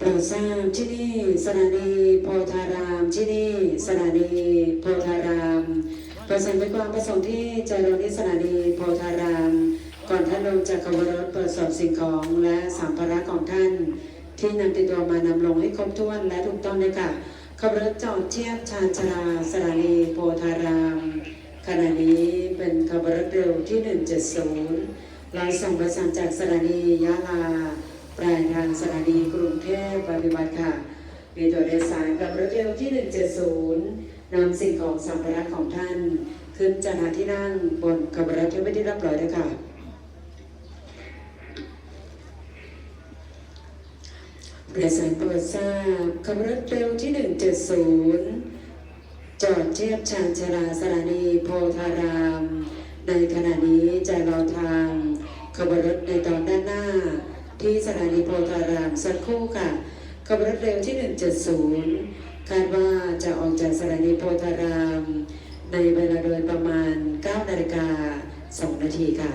เราทราบที่นี่สถานีโพธารามที่นี่สถานีโพธารามประสงค์เป็นความประสงค์ที่จะลงที่สถานีโพธาราม ก่อนท่านลงจากขบวนรถเปิดสอบสิ่งของและสัมภาระของท่าน ที่นำติดตัวมานำลงให้ครบถ้วนและถูกต้องเลยค่ะขบวนรถจอดเทียบชานชาราสถานีโพธาราม ขณะนี้เป็นขบวนรถเร็วที่ 170ลายส่งประสานจากสถานียะลาปลายทางสถานีกรุงเทพปฏิบัติค่ะ มีตัวโดยสารกับรถเร็วที่ 170นำสิ่งของสัมภาระของท่าน ขึ้นจากหาที่นั่งบนขบวนรถที่ไม่ได้รับรอยแล้วค่ะประสานโปรดทราบขบวนรถเร็วที่ 170 จอดเทียบชานชาลาสถานีโพธาราม ในขณะนี้จะรอทางขบวนรถในตอนด้านหน้า ที่สถานีโพธารามสักครู่ค่ะขบวนรถเร็วที่ 170 คาดว่าจะออกจากสถานีโพธาราม ในเวลาโดยประมาณ 9 นาฬิกา 2 นาทีค่ะ